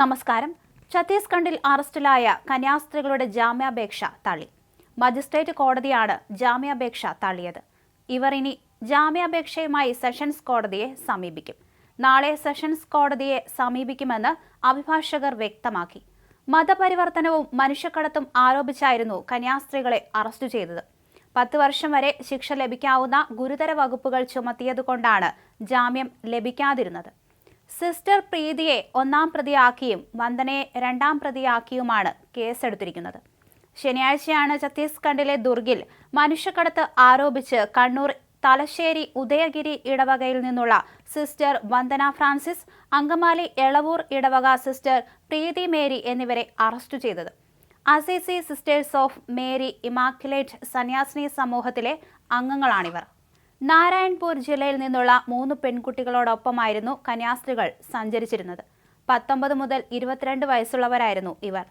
നമസ്കാരം. ഛത്തീസ്ഗഡിൽ അറസ്റ്റിലായ കന്യാസ്ത്രീകളുടെ ജാമ്യാപേക്ഷ തള്ളി. മജിസ്ട്രേറ്റ് കോടതിയാണ് ജാമ്യാപേക്ഷ തള്ളിയത്. ഇവർ ഇനി ജാമ്യാപേക്ഷയുമായി സെഷൻസ് കോടതിയെ സമീപിക്കും. നാളെ സെഷൻസ് കോടതിയെ സമീപിക്കുമെന്ന് അഭിഭാഷകർ വ്യക്തമാക്കി. മതപരിവർത്തനവും മനുഷ്യക്കടത്തും ആരോപിച്ചായിരുന്നു കന്യാസ്ത്രീകളെ അറസ്റ്റ് ചെയ്തത്. പത്ത് വർഷം വരെ ശിക്ഷ ലഭിക്കാവുന്ന ഗുരുതര വകുപ്പുകൾ ചുമത്തിയതുകൊണ്ടാണ് ജാമ്യം ലഭിക്കാതിരുന്നത്. സിസ്റ്റർ പ്രീതിയെ ഒന്നാം പ്രതിയാക്കിയും വന്ദനയെ രണ്ടാം പ്രതിയാക്കിയുമാണ് കേസെടുത്തിരിക്കുന്നത്. ശനിയാഴ്ചയാണ് ഛത്തീസ്ഗഡിലെ ദുർഗിൽ മനുഷ്യക്കടത്ത് ആരോപിച്ച് കണ്ണൂർ തലശ്ശേരി ഉദയഗിരി ഇടവകയിൽ നിന്നുള്ള സിസ്റ്റർ വന്ദന ഫ്രാൻസിസ് അങ്കമാലി എളവൂർ ഇടവക സിസ്റ്റർ പ്രീതി മേരി എന്നിവരെ അറസ്റ്റ് ചെയ്തത്. Assisi sisters of Mary immaculate സന്യാസിനി സമൂഹത്തിലെ അംഗങ്ങളാണിവർ. നാരായൺപൂർ ജില്ലയിൽ നിന്നുള്ള മൂന്ന് പെൺകുട്ടികളോടൊപ്പമായിരുന്നു കന്യാസ്ത്രീകൾ സഞ്ചരിച്ചിരുന്നത്. പത്തൊമ്പത് മുതൽ ഇരുപത്തിരണ്ട് വയസ്സുള്ളവരായിരുന്നു ഇവർ.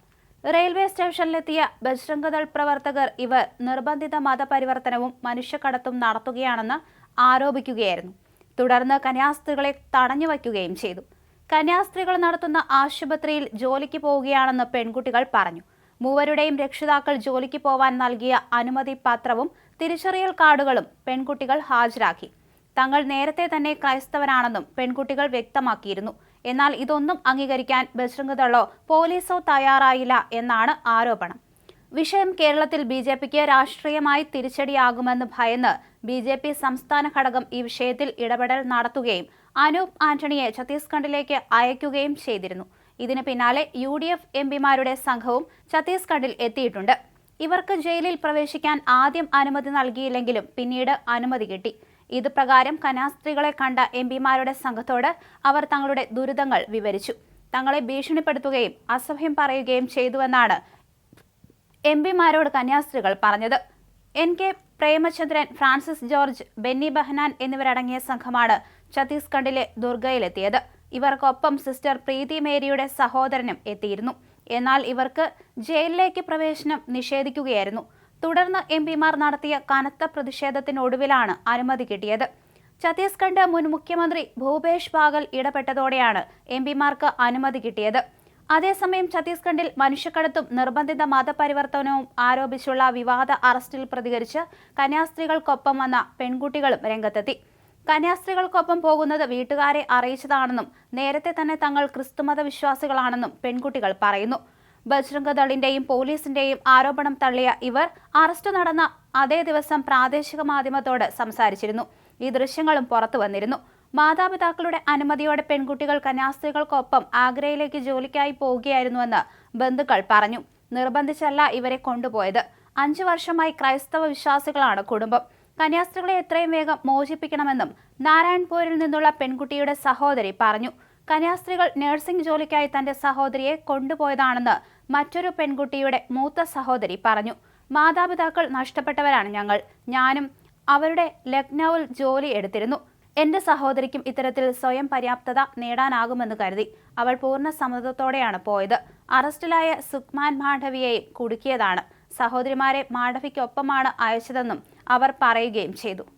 റെയിൽവേ സ്റ്റേഷനിലെത്തിയ ബജ്രംഗദൾ പ്രവർത്തകർ ഇവർ നിർബന്ധിത മതപരിവർത്തനവും മനുഷ്യക്കടത്തും നടത്തുകയാണെന്ന് ആരോപിക്കുകയായിരുന്നു. തുടർന്ന് കന്യാസ്ത്രീകളെ തടഞ്ഞുവയ്ക്കുകയും ചെയ്തു. കന്യാസ്ത്രീകൾ നടത്തുന്ന ആശുപത്രിയിൽ ജോലിക്ക് പോവുകയാണെന്ന് പെൺകുട്ടികൾ പറഞ്ഞു. മൂവരുടെയും രക്ഷിതാക്കൾ ജോലിക്ക് പോവാൻ നൽകിയ അനുമതി പത്രവും തിരിച്ചറിയൽ കാർഡുകളും പെൺകുട്ടികൾ ഹാജരാക്കി. തങ്ങൾ നേരത്തെ തന്നെ ക്രൈസ്തവരാണെന്നും പെൺകുട്ടികൾ വ്യക്തമാക്കിയിരുന്നു. എന്നാൽ ഇതൊന്നും അംഗീകരിക്കാൻ ബജ്രംഗദളോ പോലീസോ തയ്യാറായില്ല എന്നാണ് ആരോപണം. വിഷയം കേരളത്തിൽ ബി ജെ പിക്ക് രാഷ്ട്രീയമായി തിരിച്ചടിയാകുമെന്ന് ഭയന്ന് ബി ജെ പി സംസ്ഥാന ഘടകം ഈ വിഷയത്തിൽ ഇടപെടൽ നടത്തുകയും അനൂപ് ആന്റണിയെ ഛത്തീസ്ഗഡിലേക്ക് അയക്കുകയും ചെയ്തിരുന്നു. ഇതിന് പിന്നാലെ യു ഡി എഫ് എം പിമാരുടെ സംഘവും ഛത്തീസ്ഗഡിൽ എത്തിയിട്ടുണ്ട്. ഇവർക്ക് ജയിലിൽ പ്രവേശിക്കാൻ ആദ്യം അനുമതി നൽകിയില്ലെങ്കിലും പിന്നീട് അനുമതി കിട്ടി. ഇത് പ്രകാരം കന്യാസ്ത്രീകളെ കണ്ട എം പിമാരുടെ സംഘത്തോട് അവർ തങ്ങളുടെ ദുരിതങ്ങൾ വിവരിച്ചു. തങ്ങളെ ഭീഷണിപ്പെടുത്തുകയും അസഭ്യം പറയുകയും ചെയ്തുവെന്നാണ് എം പിമാരോട് കന്യാസ്ത്രീകൾ പറഞ്ഞത്. N K Premachandran Francis George Benny Behanan എന്നിവരടങ്ങിയ സംഘമാണ് ഛത്തീസ്ഗഡിലെ ദുർഗയിലെത്തിയത്. ഇവർക്കൊപ്പം സിസ്റ്റർ പ്രീതി മേരിയുടെ സഹോദരനും എത്തിയിരുന്നു. എന്നാൽ ഇവർക്ക് ജയിലിലേക്ക് പ്രവേശനം നിഷേധിക്കുകയായിരുന്നു. തുടർന്ന് എം പിമാർ നടത്തിയ കനത്ത പ്രതിഷേധത്തിനൊടുവിലാണ് അനുമതി കിട്ടിയത്. ഛത്തീസ്ഗഡ് മുൻ മുഖ്യമന്ത്രി ഭൂപേഷ് ബാഗൽ ഇടപെട്ടതോടെയാണ് എം പിമാർക്ക് അനുമതി കിട്ടിയത്. അതേസമയം ഛത്തീസ്ഗഡിൽ മനുഷ്യക്കടത്തും നിർബന്ധിത മതപരിവർത്തനവും ആരോപിച്ചുള്ള വിവാദ അറസ്റ്റിൽ പ്രതികരിച്ച് കന്യാസ്ത്രീകൾക്കൊപ്പം വന്ന പെൺകുട്ടികളും രംഗത്തെത്തി. കന്യാസ്ത്രീകൾക്കൊപ്പം പോകുന്നത് വീട്ടുകാരെ അറിയിച്ചതാണെന്നും നേരത്തെ തന്നെ തങ്ങൾ ക്രിസ്തുമത വിശ്വാസികളാണെന്നും പെൺകുട്ടികൾ പറയുന്നു. ബജ്രംഗദളിന്റെയും പോലീസിന്റെയും ആരോപണം തള്ളിയ ഇവർ അറസ്റ്റ് നടന്ന അതേ ദിവസം പ്രാദേശിക മാധ്യമത്തോട് സംസാരിച്ചിരുന്നു. ഈ ദൃശ്യങ്ങളും പുറത്തു വന്നിരുന്നു. മാതാപിതാക്കളുടെ അനുമതിയോടെ പെൺകുട്ടികൾ കന്യാസ്ത്രീകൾക്കൊപ്പം ആഗ്രയിലേക്ക് ജോലിക്കായി പോവുകയായിരുന്നുവെന്ന് ബന്ധുക്കൾ പറഞ്ഞു. നിർബന്ധിച്ചല്ല ഇവരെ കൊണ്ടുപോയത്. അഞ്ചു വർഷമായി ക്രൈസ്തവ വിശ്വാസികളാണ് കുടുംബം. കന്യാസ്ത്രീകളെ എത്രയും വേഗം മോചിപ്പിക്കണമെന്നും നാരായൺപൂരിൽ നിന്നുള്ള പെൺകുട്ടിയുടെ സഹോദരി പറഞ്ഞു. കന്യാസ്ത്രീകൾ നഴ്സിംഗ് ജോലിക്കായി തന്റെ സഹോദരിയെ കൊണ്ടുപോയതാണെന്ന് മറ്റൊരു പെൺകുട്ടിയുടെ മൂത്ത സഹോദരി പറഞ്ഞു. മാതാപിതാക്കൾ നഷ്ടപ്പെട്ടവരാണ് ഞങ്ങൾ. ഞാനും അവരുടെ ലക്നൌവിൽ ജോലി എടുത്തിരുന്നു. എന്റെ സഹോദരിക്കും ഇത്തരത്തിൽ സ്വയം പര്യാപ്തത നേടാനാകുമെന്ന് കരുതി അവൾ പൂർണ സമ്മതത്തോടെയാണ് പോയത്. അറസ്റ്റിലായ സുക്മാൻ മാണ്ഡവിയെയും കുടുക്കിയതാണ്. സഹോദരിമാരെ മാണ്ഡവിക്കൊപ്പമാണ് അയച്ചതെന്നും അവർ പറയുകയും ചെയ്തു